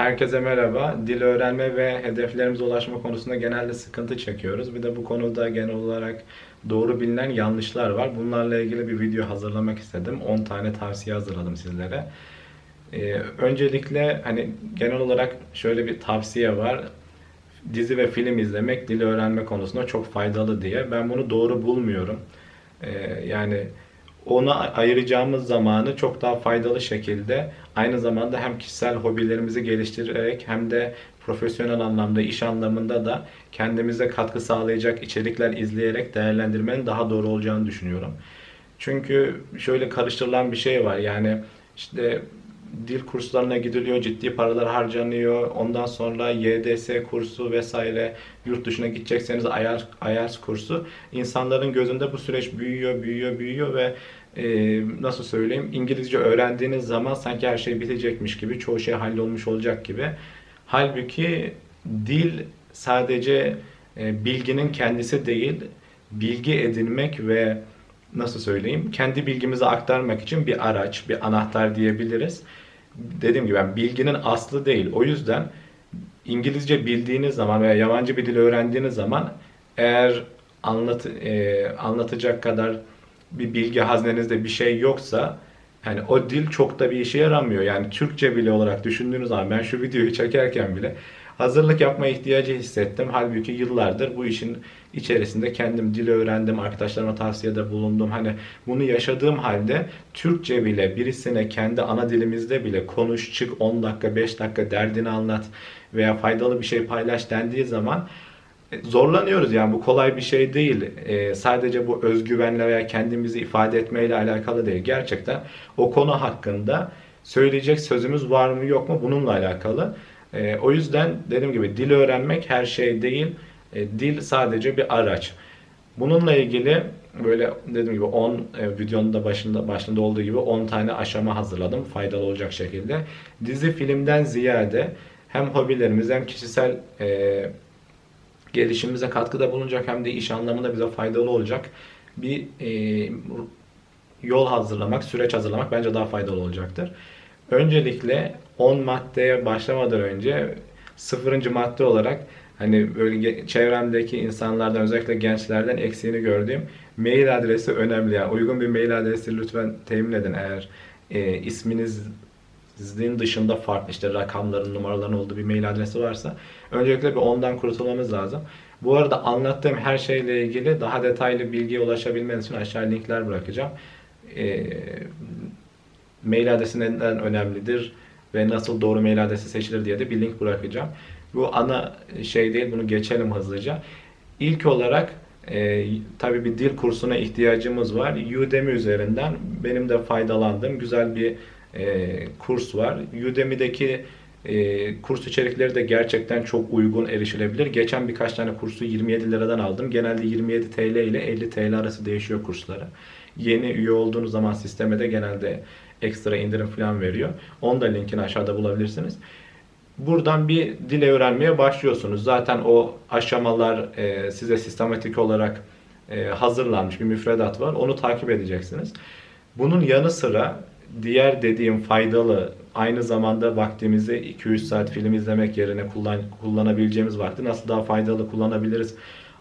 Herkese merhaba. Dil öğrenme ve hedeflerimize ulaşma konusunda genelde sıkıntı çekiyoruz. Bir de bu konuda genel olarak doğru bilinen yanlışlar var. Bunlarla ilgili bir video hazırlamak istedim. 10 tane tavsiye hazırladım sizlere. Ee, öncelikle hani genel olarak şöyle bir tavsiye var. Dizi ve film izlemek dili öğrenme konusunda çok faydalı diye. Ben bunu doğru bulmuyorum. Ee, yani ona ayıracağımız zamanı çok daha faydalı şekilde aynı zamanda hem kişisel hobilerimizi geliştirerek hem de profesyonel anlamda, iş anlamında da kendimize katkı sağlayacak içerikler izleyerek değerlendirmenin daha doğru olacağını düşünüyorum. Çünkü şöyle karıştırılan bir şey var. Yani işte dil kurslarına gidiliyor, ciddi paralar harcanıyor. Ondan sonra YDS kursu vesaire, yurt dışına gidecekseniz IELTS, IELTS kursu. İnsanların gözünde bu süreç büyüyor, büyüyor, büyüyor ve e, nasıl söyleyeyim İngilizce öğrendiğiniz zaman sanki her şey bitecekmiş gibi, çoğu şey hallolmuş olacak gibi. Halbuki dil sadece e, bilginin kendisi değil, bilgi edinmek ve nasıl söyleyeyim kendi bilgimizi aktarmak için bir araç, bir anahtar diyebiliriz. Dediğim gibi ben bilginin aslı değil. O yüzden İngilizce bildiğiniz zaman veya yabancı bir dil öğrendiğiniz zaman eğer anlat, e, anlatacak kadar bir bilgi haznenizde bir şey yoksa yani o dil çok da bir işe yaramıyor. Yani Türkçe bile olarak düşündüğünüz zaman ben şu videoyu çekerken bile hazırlık yapma ihtiyacı hissettim. Halbuki yıllardır bu işin içerisinde kendim dil öğrendim, arkadaşlarıma tavsiyede bulundum. Hani bunu yaşadığım halde Türkçe bile birisine kendi ana dilimizde bile konuş, çık 10 dakika, 5 dakika derdini anlat veya faydalı bir şey paylaş dendiği zaman e, zorlanıyoruz yani bu kolay bir şey değil. Ee, sadece bu özgüvenle veya kendimizi ifade etmeyle alakalı değil. Gerçekten o konu hakkında söyleyecek sözümüz var mı yok mu bununla alakalı. Ee, o yüzden dediğim gibi dil öğrenmek her şey değil. E, dil sadece bir araç. Bununla ilgili böyle dediğim gibi 10 e, videonun da başında başında olduğu gibi 10 tane aşama hazırladım faydalı olacak şekilde. Dizi filmden ziyade hem hobilerimiz hem kişisel e, gelişimimize katkıda bulunacak hem de iş anlamında bize faydalı olacak bir e, yol hazırlamak, süreç hazırlamak bence daha faydalı olacaktır. Öncelikle 10 maddeye başlamadan önce sıfırıncı madde olarak hani böyle çevremdeki insanlardan özellikle gençlerden eksiğini gördüğüm mail adresi önemli. Yani uygun bir mail adresi lütfen temin edin eğer e, isminiz sizin dışında farklı işte rakamların, numaraların olduğu bir mail adresi varsa öncelikle bir ondan kurtulmamız lazım. Bu arada anlattığım her şeyle ilgili daha detaylı bilgiye ulaşabilmeniz için aşağı linkler bırakacağım. E, mail adresi neden önemlidir ve nasıl doğru mail adresi seçilir diye de bir link bırakacağım. Bu ana şey değil, bunu geçelim hızlıca. İlk olarak e, tabii bir dil kursuna ihtiyacımız var. Udemy üzerinden benim de faydalandığım güzel bir e, kurs var. Udemy'deki e, kurs içerikleri de gerçekten çok uygun erişilebilir. Geçen birkaç tane kursu 27 liradan aldım. Genelde 27 TL ile 50 TL arası değişiyor kursları. Yeni üye olduğunuz zaman sisteme de genelde ekstra indirim falan veriyor. Onu da linkini aşağıda bulabilirsiniz. Buradan bir dil öğrenmeye başlıyorsunuz. Zaten o aşamalar e, size sistematik olarak e, hazırlanmış bir müfredat var. Onu takip edeceksiniz. Bunun yanı sıra diğer dediğim faydalı aynı zamanda vaktimizi 2-3 saat film izlemek yerine kullan, kullanabileceğimiz vakti nasıl daha faydalı kullanabiliriz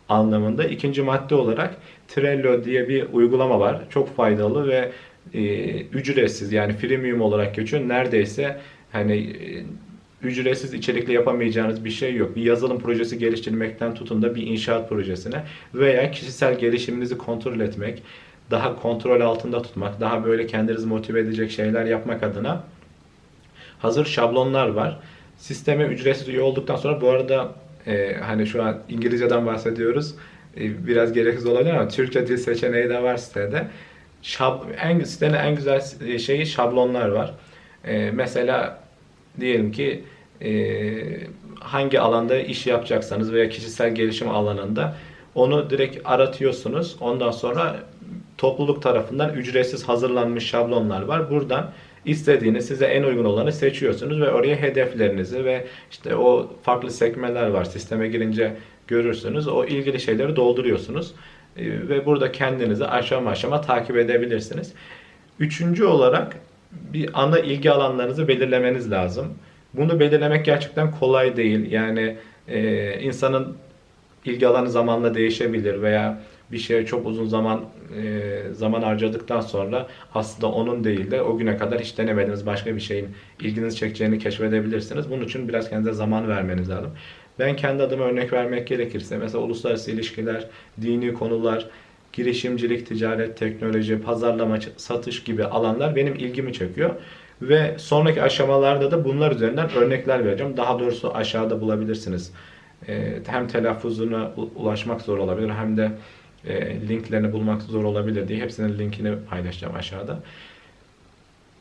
anlamında. ikinci madde olarak Trello diye bir uygulama var. Çok faydalı ve e, ücretsiz yani freemium olarak geçiyor. Neredeyse hani e, ücretsiz içerikle yapamayacağınız bir şey yok. Bir yazılım projesi geliştirmekten tutun da bir inşaat projesine veya kişisel gelişiminizi kontrol etmek, daha kontrol altında tutmak, daha böyle kendinizi motive edecek şeyler yapmak adına hazır şablonlar var. Sisteme ücretsiz üye olduktan sonra bu arada e, hani şu an İngilizceden bahsediyoruz. E, biraz gereksiz olabilir ama Türkçe dil seçeneği de var sitede. Şab, en, sitenin en güzel şeyi şablonlar var. E, mesela diyelim ki e, hangi alanda iş yapacaksanız veya kişisel gelişim alanında onu direkt aratıyorsunuz. Ondan sonra topluluk tarafından ücretsiz hazırlanmış şablonlar var. Buradan istediğiniz size en uygun olanı seçiyorsunuz ve oraya hedeflerinizi ve işte o farklı sekmeler var. Sisteme girince görürsünüz. O ilgili şeyleri dolduruyorsunuz. E, ve burada kendinizi aşama aşama takip edebilirsiniz. Üçüncü olarak bir ana ilgi alanlarınızı belirlemeniz lazım. Bunu belirlemek gerçekten kolay değil. Yani e, insanın ilgi alanı zamanla değişebilir veya bir şeye çok uzun zaman e, zaman harcadıktan sonra aslında onun değil de o güne kadar hiç denemediğiniz başka bir şeyin ilginizi çekeceğini keşfedebilirsiniz. Bunun için biraz kendinize zaman vermeniz lazım. Ben kendi adıma örnek vermek gerekirse mesela uluslararası ilişkiler, dini konular, girişimcilik, ticaret, teknoloji, pazarlama, satış gibi alanlar benim ilgimi çekiyor. Ve sonraki aşamalarda da bunlar üzerinden örnekler vereceğim. Daha doğrusu aşağıda bulabilirsiniz. Ee, hem telaffuzuna ulaşmak zor olabilir hem de e, linklerini bulmak zor olabilir diye hepsinin linkini paylaşacağım aşağıda.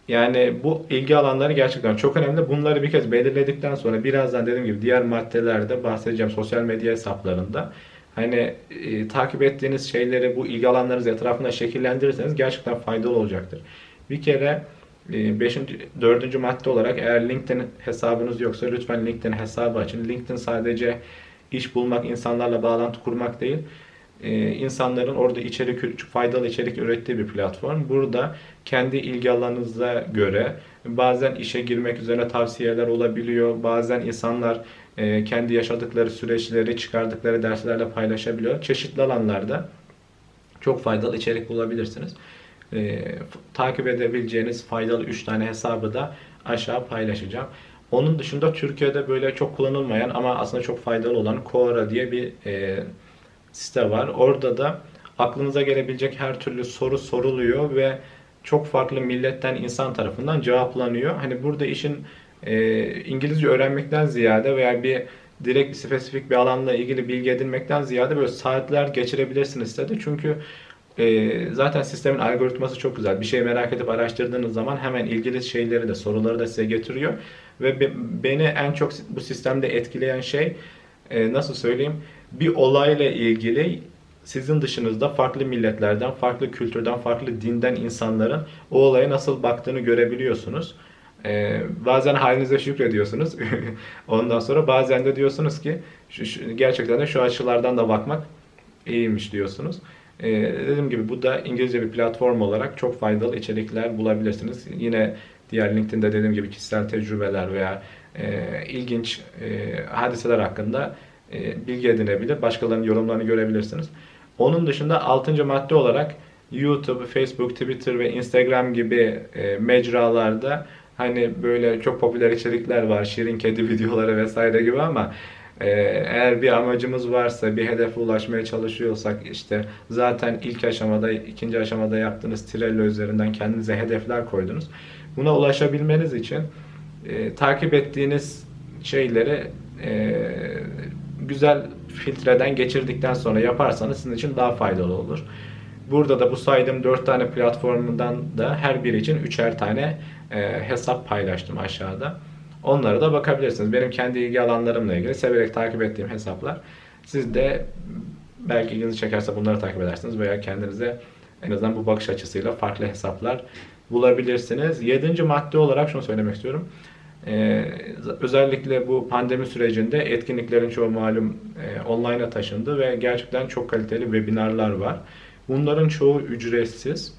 Yani bu ilgi alanları gerçekten çok önemli. Bunları bir kez belirledikten sonra birazdan dediğim gibi diğer maddelerde bahsedeceğim sosyal medya hesaplarında. Hani e, takip ettiğiniz şeyleri bu ilgi alanlarınız etrafında şekillendirirseniz gerçekten faydalı olacaktır. Bir kere 5. E, 4. madde olarak eğer LinkedIn hesabınız yoksa lütfen LinkedIn hesabı açın. LinkedIn sadece iş bulmak, insanlarla bağlantı kurmak değil e, insanların orada içerik, faydalı içerik ürettiği bir platform. Burada kendi ilgi alanınıza göre bazen işe girmek üzere tavsiyeler olabiliyor. Bazen insanlar e, kendi yaşadıkları süreçleri, çıkardıkları derslerle paylaşabiliyor. Çeşitli alanlarda çok faydalı içerik bulabilirsiniz. E, takip edebileceğiniz faydalı 3 tane hesabı da aşağı paylaşacağım. Onun dışında Türkiye'de böyle çok kullanılmayan ama aslında çok faydalı olan Quora diye bir e, site var. Orada da aklınıza gelebilecek her türlü soru soruluyor ve çok farklı milletten insan tarafından cevaplanıyor. Hani burada işin e, İngilizce öğrenmekten ziyade veya bir direkt bir spesifik bir alanla ilgili bilgi edinmekten ziyade böyle saatler geçirebilirsiniz sitede. Çünkü e, zaten sistemin algoritması çok güzel. Bir şey merak edip araştırdığınız zaman hemen ilgili şeyleri de soruları da size getiriyor. Ve be, beni en çok bu sistemde etkileyen şey e, nasıl söyleyeyim? Bir olayla ilgili sizin dışınızda farklı milletlerden, farklı kültürden, farklı dinden insanların o olaya nasıl baktığını görebiliyorsunuz. Ee, bazen halinize şükrediyorsunuz. Ondan sonra bazen de diyorsunuz ki şu, şu, gerçekten de şu açılardan da bakmak iyiymiş diyorsunuz. Ee, dediğim gibi bu da İngilizce bir platform olarak çok faydalı içerikler bulabilirsiniz. Yine diğer LinkedIn'de dediğim gibi kişisel tecrübeler veya e, ilginç e, hadiseler hakkında e, bilgi edinebilir. Başkalarının yorumlarını görebilirsiniz. Onun dışında 6. madde olarak YouTube, Facebook, Twitter ve Instagram gibi e, mecralarda hani böyle çok popüler içerikler var. Şirin kedi videoları vesaire gibi ama e, eğer bir amacımız varsa, bir hedefe ulaşmaya çalışıyorsak işte zaten ilk aşamada, ikinci aşamada yaptığınız Trello üzerinden kendinize hedefler koydunuz. Buna ulaşabilmeniz için e, takip ettiğiniz şeyleri e, güzel filtreden geçirdikten sonra yaparsanız sizin için daha faydalı olur. Burada da bu saydığım 4 tane platformundan da her biri için 3'er tane e, hesap paylaştım aşağıda. Onlara da bakabilirsiniz. Benim kendi ilgi alanlarımla ilgili severek takip ettiğim hesaplar. Siz de belki ilginizi çekerse bunları takip edersiniz veya kendinize en azından bu bakış açısıyla farklı hesaplar bulabilirsiniz. Yedinci madde olarak şunu söylemek istiyorum. Ee, özellikle bu pandemi sürecinde etkinliklerin çoğu malum e, online'a taşındı ve gerçekten çok kaliteli webinarlar var. Bunların çoğu ücretsiz.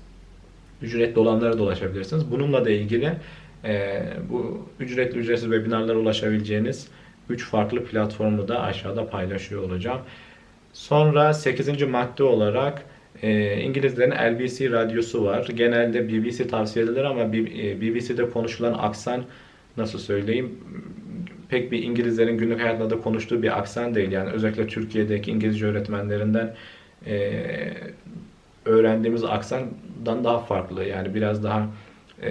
Ücretli olanlara da ulaşabilirsiniz. Bununla da ilgili e, bu ücretli ücretsiz webinarlara ulaşabileceğiniz 3 farklı platformu da aşağıda paylaşıyor olacağım. Sonra 8. madde olarak e, İngilizlerin LBC radyosu var. Genelde BBC tavsiye edilir ama BBC'de konuşulan aksan nasıl söyleyeyim pek bir İngilizlerin günlük hayatında da konuştuğu bir aksan değil. Yani özellikle Türkiye'deki İngilizce öğretmenlerinden e, öğrendiğimiz aksandan daha farklı. Yani biraz daha e,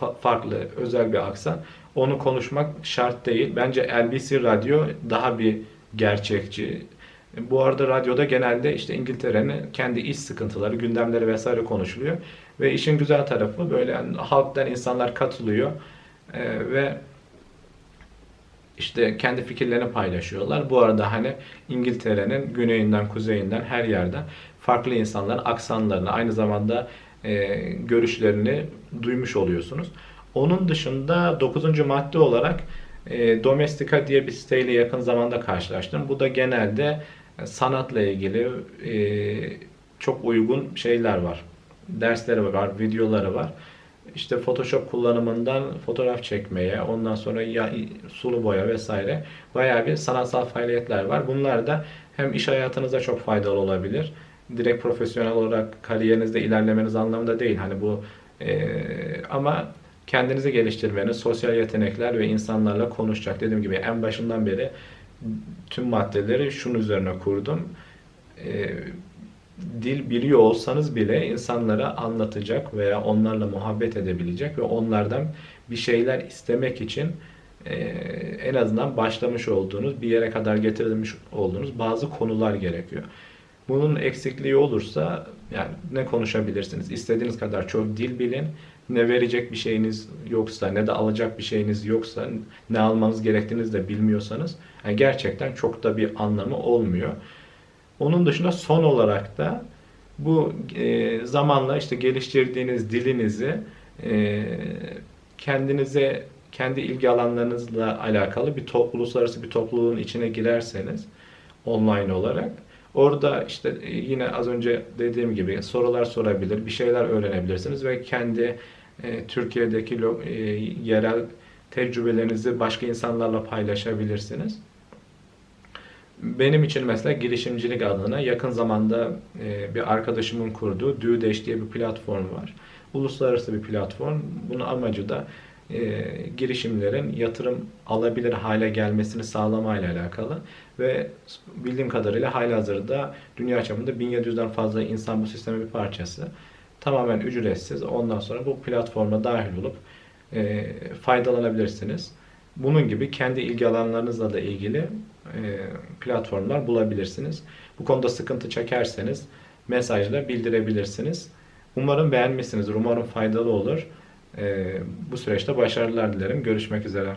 fa- farklı, özel bir aksan. Onu konuşmak şart değil. Bence LBC Radyo daha bir gerçekçi. Bu arada radyoda genelde işte İngiltere'nin kendi iş sıkıntıları, gündemleri vesaire konuşuluyor. Ve işin güzel tarafı böyle yani halktan insanlar katılıyor ee, ve işte kendi fikirlerini paylaşıyorlar. Bu arada hani İngiltere'nin güneyinden, kuzeyinden her yerden farklı insanların aksanlarını, aynı zamanda e, görüşlerini duymuş oluyorsunuz. Onun dışında 9. madde olarak e, Domestika diye bir siteyle yakın zamanda karşılaştım. Bu da genelde sanatla ilgili e, çok uygun şeyler var. Dersleri var, videoları var. İşte Photoshop kullanımından fotoğraf çekmeye, ondan sonra ya, sulu boya vesaire bayağı bir sanatsal faaliyetler var. Bunlar da hem iş hayatınıza çok faydalı olabilir. Direkt profesyonel olarak kariyerinizde ilerlemeniz anlamında değil. Hani bu e, ama kendinizi geliştirmeniz, sosyal yetenekler ve insanlarla konuşacak. Dediğim gibi en başından beri tüm maddeleri şunun üzerine kurdum. E, dil biliyor olsanız bile insanlara anlatacak veya onlarla muhabbet edebilecek ve onlardan bir şeyler istemek için e, en azından başlamış olduğunuz, bir yere kadar getirilmiş olduğunuz bazı konular gerekiyor. Bunun eksikliği olursa yani ne konuşabilirsiniz? İstediğiniz kadar çok dil bilin. Ne verecek bir şeyiniz yoksa, ne de alacak bir şeyiniz yoksa, ne almanız gerektiğinizi de bilmiyorsanız yani gerçekten çok da bir anlamı olmuyor. Onun dışında son olarak da bu e, zamanla işte geliştirdiğiniz dilinizi e, kendinize kendi ilgi alanlarınızla alakalı bir topluluğu, uluslararası bir topluluğun içine girerseniz online olarak orada işte e, yine az önce dediğim gibi sorular sorabilir, bir şeyler öğrenebilirsiniz ve kendi e, Türkiye'deki e, yerel tecrübelerinizi başka insanlarla paylaşabilirsiniz. Benim için mesela girişimcilik adına yakın zamanda e, bir arkadaşımın kurduğu DoDash diye bir platform var. Uluslararası bir platform. Bunun amacı da e, girişimlerin yatırım alabilir hale gelmesini sağlamayla alakalı ve bildiğim kadarıyla halihazırda dünya çapında 1700'den fazla insan bu sistemin bir parçası. Tamamen ücretsiz. Ondan sonra bu platforma dahil olup e, faydalanabilirsiniz. Bunun gibi kendi ilgi alanlarınızla da ilgili e, platformlar bulabilirsiniz. Bu konuda sıkıntı çekerseniz mesajla bildirebilirsiniz. Umarım beğenmişsinizdir. Umarım faydalı olur. E, bu süreçte başarılar dilerim. Görüşmek üzere.